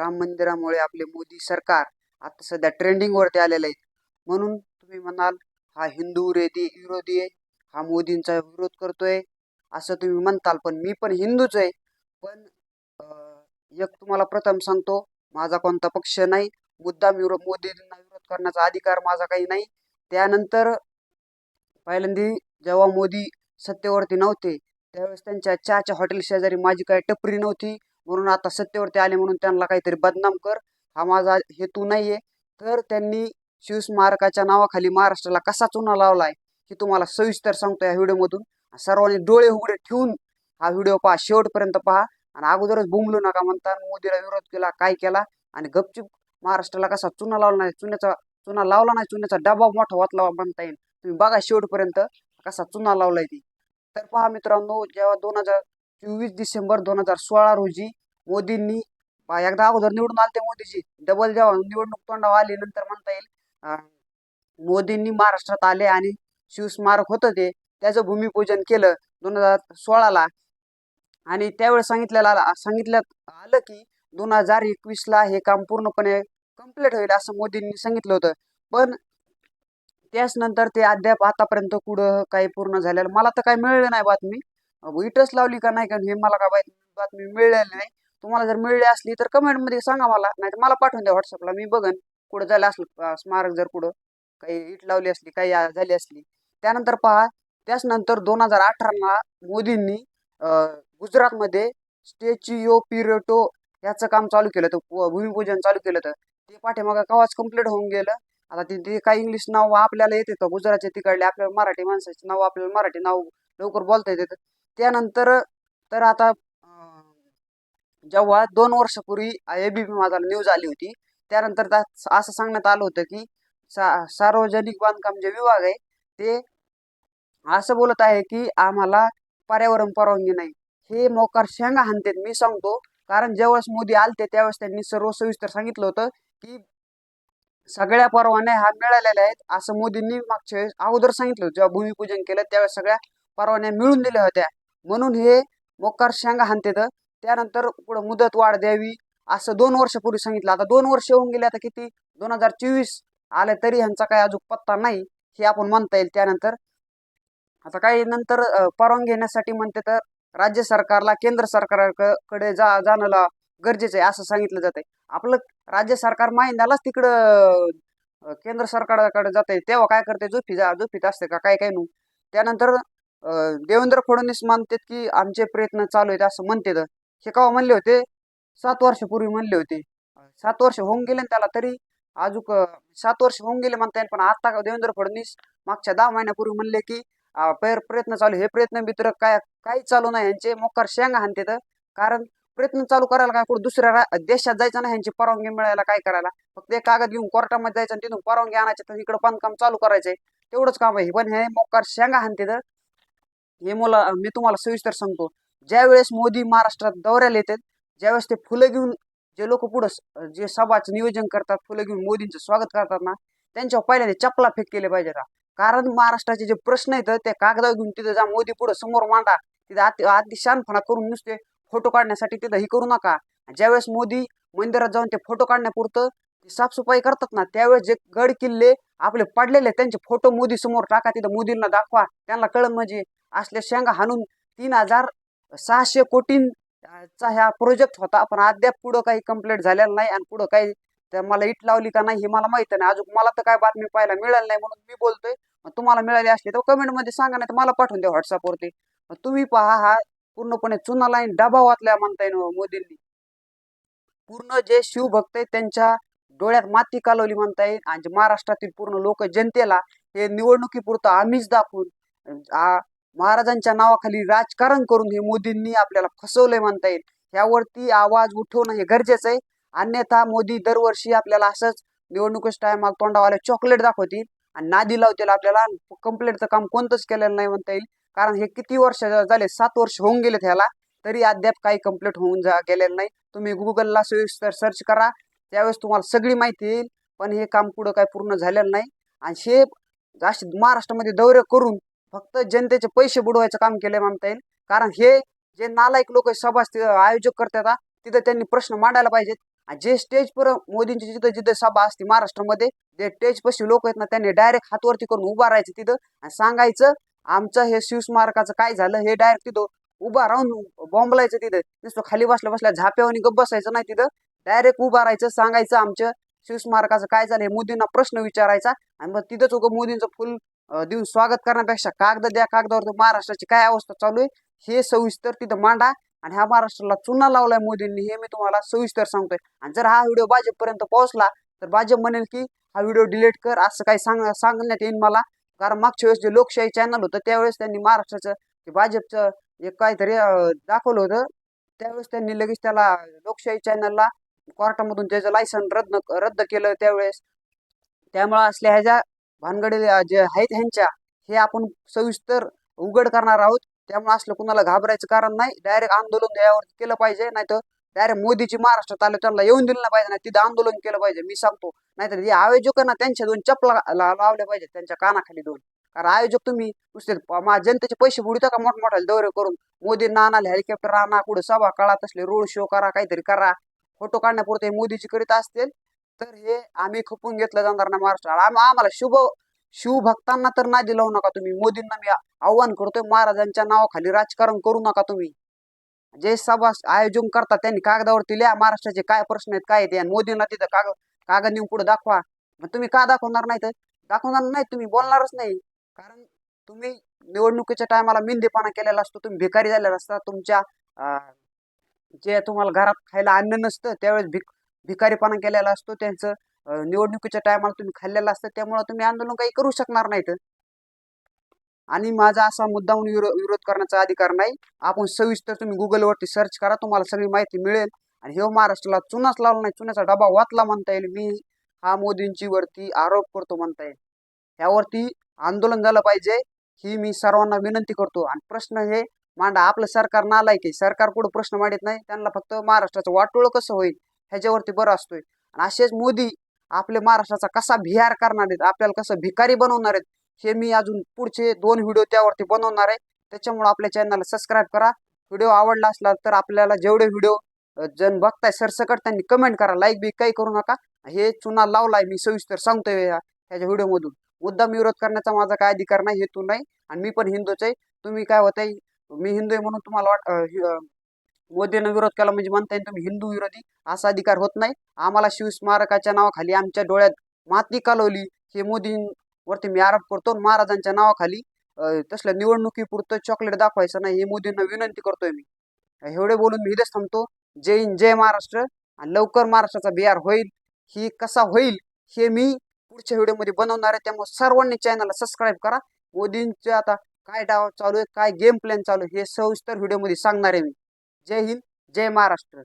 राम मंदिरामुळे आपले मोदी सरकार आता सध्या ट्रेंडिंगवरती आलेलं आहे. म्हणून तुम्ही म्हणाल हा हिंदू विरोधी विरोधी आहे हा मोदींचा विरोध करतोय असं तुम्ही म्हणताल पण मी पण हिंदूच आहे. पण एक तुम्हाला प्रथम सांगतो माझा कोणता पक्ष नाही मुद्दाम विरोध मोदींना विरोध करण्याचा अधिकार माझा काही नाही. त्यानंतर पहिल्यांदा जेव्हा मोदी सत्तेवरती नव्हते त्यावेळेस त्यांच्या चहाच्या हॉटेल शेजारी माझी काही टपरी नव्हती. म्हणून आता सत्तेवरती आले म्हणून त्यांना काहीतरी बदनाम कर. हा माझा हेतू नाहीये. तर त्यांनी शिवस्मारकाच्या नावाखाली महाराष्ट्राला कसा चुना लावलाय हे तुम्हाला सविस्तर सांगतो या व्हिडिओमधून. सर्वांनी डोळे उघडे ठेवून हा व्हिडिओ पहा शेवटपर्यंत पहा. आणि अगोदरच बुंबलू नका म्हणता. मोदीला विरोध केला काय केला? आणि गपचूप महाराष्ट्राला कसा चुना लावला नाही चुन्याचा चुना लावला नाही चुन्याचा डबा मोठा वाचला म्हणता येईल. तुम्ही बघा शेवटपर्यंत कसा चुना लावलाय ती. तर पहा मित्रांनो जेव्हा दोन हजार चोवीस डिसेंबर दोन हजार सोळा रोजी मोदींनी एकदा अगोदर निवडून आलते मोदीजी. डबल जेव्हा निवडणूक तोंडावर आली नंतर म्हणता येईल मोदींनी महाराष्ट्रात आले आणि शिवस्मारक होतं ते. त्याचं भूमिपूजन केलं दोन हजार सोळाला. आणि त्यावेळेस सांगितलेलं सांगितलं सांगितल्यात आलं की दोन हजार एकवीसला हे काम पूर्णपणे कंप्लीट होईल असं मोदींनी सांगितलं होतं. पण त्याच नंतर ते अद्याप आतापर्यंत कुठं काही पूर्ण झालेलं मला तर काही मिळलं नाही बातमी. विटच लावली का नाही का? हे मला काय बात- बातमी मिळाली नाही. तुम्हाला जर मिळली असली तर कमेंटमध्ये सांगा मला. नाही तर मला पाठवून द्या व्हॉट्सअपला मी बघन कुठं झालं असलं स्मारक जर कुठं काही इट लावली असली काही झाली असली. त्यानंतर पहा त्याच नंतर दोन हजार अठराला मोदींनी गुजरातमध्ये स्टेच्यू पिरेटो याचं काम चालू केलं तर भूमिपूजन चालू केलं तर ते पाठीमागं कवाच कंप्लीट होऊन गेलं. आता ते ते काही इंग्लिश नाव आपल्याला येते तर गुजरातचे तिकडले आपल्याला मराठी माणसाचे नाव आपल्याला मराठी नाव लवकर बोलता येते. त्यानंतर तर आता जेव्हा दोन वर्षापूर्वी पी माझा न्यूज आली होती त्यानंतर असं सांगण्यात आलं होतं की सा सार्वजनिक बांधकाम जे विभाग आहे ते असं बोलत आहे की आम्हाला पर्यावरण परवानगी नाही हे मोकार शेंगा हाणतेत मी सांगतो कारण ज्यावेळेस मोदी आलते त्यावेळेस त्यांनी सर्व सविस्तर सांगितलं होतं की सगळ्या परवान्या हा मिळालेल्या आहेत असं मोदींनी मागच्या वेळेस अगोदर सांगितलं होतं. जेव्हा भूमिपूजन केलं त्यावेळेस सगळ्या परवान्या मिळून दिल्या होत्या म्हणून हे मोकार शेंगा हाणतेत. त्यानंतर पुढं मुदत वाढ द्यावी. असं दोन वर्षापूर्वी सांगितलं. आता दोन वर्ष होऊन गेले. आता किती? दोन हजार चोवीस आले तरी ह्यांचा काही अजून पत्ता नाही हे आपण म्हणता येईल. त्यानंतर आता काही नंतर परवानगी घेण्यासाठी म्हणते तर राज्य सरकारला केंद्र सरकारकडे जा जाणं गरजेचं आहे असं सांगितलं जातंय. आपलं राज्य सरकार महिन्यालाच तिकडं केंद्र सरकारकडे आहे तेव्हा काय करते जोफी जा झोपीत असते का? काय काय नू त्यानंतर देवेंद्र फडणवीस मानतात की आमचे प्रयत्न चालू आहेत असं म्हणते तर हे केव्हा म्हणले होते सात वर्षापूर्वी म्हणले होते. सात वर्ष होऊन गेले त्याला तरी अजूक सात वर्ष होऊन गेले म्हणता येईल पण आता देवेंद्र फडणवीस मागच्या दहा महिन्यापूर्वी म्हणले की प्रयत्न चालू हे प्रयत्न मित्र काय काही चालू नाही. यांचे मोकार शेंगा हाणते तर कारण प्रयत्न चालू करायला काय कुठं दुसऱ्या देशात जायचं नाही ह्यांची परवानगी मिळायला काय करायला? फक्त एक कागद घेऊन कोर्टामध्ये जायचं आणि तिथून परवानगी आणायची तर इकडं बांधकाम चालू करायचंय. तेवढंच काम आहे. पण हे मोकार शेंगा हाणते तर हे मला मी तुम्हाला सविस्तर सांगतो. ज्यावेळेस मोदी महाराष्ट्रात दौऱ्याला येतात ज्यावेळेस ते फुलं घेऊन जे लोक पुढं स- जे सभाचं नियोजन करतात फुलं घेऊन मोदींचं स्वागत करतात ना त्यांच्यावर पहिल्यांदा चपला फेक केले पाहिजे का कारण महाराष्ट्राचे जे प्रश्न आहेत ते कागदावर घेऊन तिथं जा मोदी पुढं समोर मांडा. तिथे अति आधी शानपणा करून नुसते फोटो काढण्यासाठी तिथं हे करू नका. ज्यावेळेस मोदी मंदिरात जाऊन ते फोटो काढण्यापुरतं ते साफसफाई करतात ना त्यावेळेस जे गड किल्ले आपले पडलेले त्यांचे फोटो मोदी समोर टाका तिथं मोदींना दाखवा. त्यांना कळलं म्हणजे असल्या शेंगा हाणून तीन हजार सहाशे कोटींचा ह्या प्रोजेक्ट होता. पण अद्याप पुढं काही कंप्लीट झालेलं नाही आणि पुढं काही तर मला इट लावली का नाही हे मला माहीत नाही. अजून मला तर काय बातमी पाहायला मिळाली नाही म्हणून मी बोलतोय. मग तुम्हाला मिळाली असली तर कमेंटमध्ये सांगा नाही तर मला पाठवून द्या व्हॉट्सअपवरती मग तुम्ही पहा हा पूर्णपणे चुना लाईन डबा वाचल्या म्हणता येईल मोदींनी. पूर्ण जे शिवभक्त आहेत त्यांच्या डोळ्यात माती कालवली म्हणता येईल आणि जे महाराष्ट्रातील पूर्ण लोक जनतेला हे निवडणुकीपुरतं आम्हीच दाखवून आ, महाराजांच्या नावाखाली राजकारण करून हे मोदींनी आपल्याला फसवलंय म्हणता येईल यावरती आवाज उठवणं हे गरजेचं आहे. अन्यथा मोदी दरवर्षी आपल्याला असंच निवडणुकीच टायमाला तोंडावाले चॉकलेट दाखवतील आणि नादी लावतील आपल्याला. कंप्लेंटचं काम कोणतंच केलेलं नाही म्हणता येईल कारण हे किती वर्ष झाले? सात वर्ष होऊन गेले ह्याला. तरी अद्याप काही कंप्लीट होऊन जा गेलेलं नाही. तुम्ही गुगलला सविस्तर सर्च करा. त्यावेळेस तुम्हाला सगळी माहिती येईल पण हे काम पुढं काय पूर्ण झालेलं नाही. आणि हे असे महाराष्ट्रामध्ये दौरे करून फक्त जनतेचे पैसे बुडवायचं काम केलंय म्हणता येईल. कारण हे जे नालायक लोक सभा आयोजक करतात तिथं त्यांनी प्रश्न मांडायला पाहिजेत. आणि जे स्टेजवर मोदींची जिथं जिथं सभा असते महाराष्ट्रामध्ये जे स्टेज पशी लोक आहेत ना त्यांनी डायरेक्ट हातवरती करून उभा राहायचं तिथं. आणि सांगायचं आमचं हे शिवस्मारकाचं काय झालं हे डायरेक्ट तिथं उभा राहून बॉम्बलायचं तिथं. नुसतं खाली बसल्या बसल्या झाप्यावनी गप बसायचं नाही तिथं. डायरेक्ट उभा राहायचं सांगायचं आमचं. शिवस्मारकाचं काय झालं हे मोदींना प्रश्न विचारायचा. आणि मग तिथंच उगं मोदींचं फुल देऊन स्वागत करण्यापेक्षा कागद द्या कागदावर महाराष्ट्राची काय अवस्था चालू आहे हे सविस्तर तिथं मांडा. आणि ह्या महाराष्ट्राला चुना लावलाय मोदींनी हे मी तुम्हाला सविस्तर सांगतोय. आणि जर हा व्हिडिओ भाजपपर्यंत पोहोचला तर भाजप म्हणेल की हा व्हिडिओ डिलीट कर असं काही सांग सांगण्यात येईल मला. कारण मागच्या वेळेस जे लोकशाही चॅनल होतं त्यावेळेस त्यांनी महाराष्ट्राचं ते भाजपचं एक काहीतरी दाखवलं होतं. त्यावेळेस त्यांनी लगेच त्याला लोकशाही चॅनलला कोर्टामधून त्याचं लायसन रद्द रद्द केलं त्यावेळेस. त्यामुळं असल्या ह्याच्या भानगडी जे आहेत ह्यांच्या हे आपण सविस्तर उघड करणार आहोत. त्यामुळे असलं कुणाला घाबरायचं कारण नाही. डायरेक्ट आंदोलन यावर केलं पाहिजे. नाही तर डायरेक्ट मोदीची महाराष्ट्रात आले त्यांना येऊन दिलं नाही पाहिजे. नाही तिथं आंदोलन केलं पाहिजे. मी सांगतो. नाहीतर जे आयोजकांना त्यांच्या दोन चपला लावल्या पाहिजे. त्यांच्या कानाखाली दोन. कारण आयोजक तुम्ही नुसते जनतेचे पैसे बुडता का? मोठमोठ्या दौरे करून. मोदींना आणाले हेलिकॉप्टर आणा कुठं सभा काळात असले रोड शो करा काहीतरी करा. फोटो काढण्यापुरते मोदीची करीत असतील तर हे आम्ही खपून घेतलं जाणार ना महाराष्ट्राला. आम्हाला शुभ शिवभक्तांना तर नाही लावू नका तुम्ही. मोदींना मी आव्हान करतोय महाराजांच्या नावाखाली राजकारण करू नका तुम्ही. जे सभा आयोजन करतात त्यांनी कागदावरती लिहा महाराष्ट्राचे काय प्रश्न आहेत काय आहेत आणि मोदींना तिथं कागद कागद नेऊन पुढे दाखवा. मग तुम्ही का दाखवणार नाही तर दाखवणार नाही तुम्ही बोलणारच नाही. कारण तुम्ही निवडणुकीच्या टायमाला मिंदेपणा केलेला असतो तुम्ही भिकारी झालेला असता तुमच्या जे तुम्हाला घरात खायला अन्न नसतं त्यावेळेस भिक भिकारीपणा केलेला असतो. त्यांचं निवडणुकीच्या टायमाला तुम्ही खाल्लेलं असतं त्यामुळे तुम्ही आंदोलन काही करू शकणार नाहीत. आणि माझा असा मुद्दाहून विरो विरोध करण्याचा अधिकार नाही. आपण सविस्तर तुम्ही गुगलवरती सर्च करा तुम्हाला सगळी माहिती मिळेल. आणि हे महाराष्ट्राला चुनाच लावला नाही चुन्याचा डबा वाचला म्हणता येईल. मी हा मोदींची वरती आरोप करतो म्हणता येईल. ह्यावरती आंदोलन झालं पाहिजे ही मी सर्वांना विनंती करतो. आणि प्रश्न हे मांडा आपलं सरकार नालायक आहे सरकार कुठं प्रश्न मांडत नाही त्यांना फक्त महाराष्ट्राचं वाटोळं कसं होईल ह्याच्यावरती बरं असतोय. आणि असेच मोदी आपले महाराष्ट्राचा कसा बिहार करणार आहेत आपल्याला कसं भिकारी बनवणार आहेत हे मी अजून पुढचे दोन व्हिडिओ त्यावरती बनवणार आहे. त्याच्यामुळे आपल्या चॅनलला सबस्क्राईब करा. व्हिडिओ आवडला असला तर आपल्याला जेवढे व्हिडिओ जण बघताय सरसकट त्यांनी कमेंट करा. लाईक बी काही करू नका. हे चुना लावलाय मी सविस्तर सांगतोय ह्याच्या व्हिडिओमधून. मुद्दाम विरोध करण्याचा माझा काय अधिकार नाही हेतू नाही. आणि मी पण हिंदूच आहे. तुम्ही काय होतंय मी हिंदू आहे म्हणून तुम्हाला वाट अं, मोदीनं विरोध केला म्हणजे म्हणता येईल तुम्ही हिंदू विरोधी असा अधिकार होत नाही. आम्हाला शिवस्मारकाच्या नावाखाली आमच्या डोळ्यात माती कालवली हे मोदींवरती मी आरोप करतो. आणि महाराजांच्या नावाखाली तसल्या निवडणुकीपुरतं चॉकलेट दाखवायचं नाही हे मोदींना विनंती करतोय मी. एवढे बोलून मी इथेच थांबतो. जय हिंद जय महाराष्ट्र. आणि लवकर महाराष्ट्राचा बिहार होईल ही कसा होईल हे मी पुढच्या व्हिडिओमध्ये बनवणार आहे. त्यामुळे सर्वांनी चॅनलला सबस्क्राईब करा. मोदींचे आता काय डाव चालू आहे काय गेम प्लॅन चालू आहे हे सविस्तर व्हिडिओमध्ये सांगणार आहे मी. जय हिंद जय महाराष्ट्र.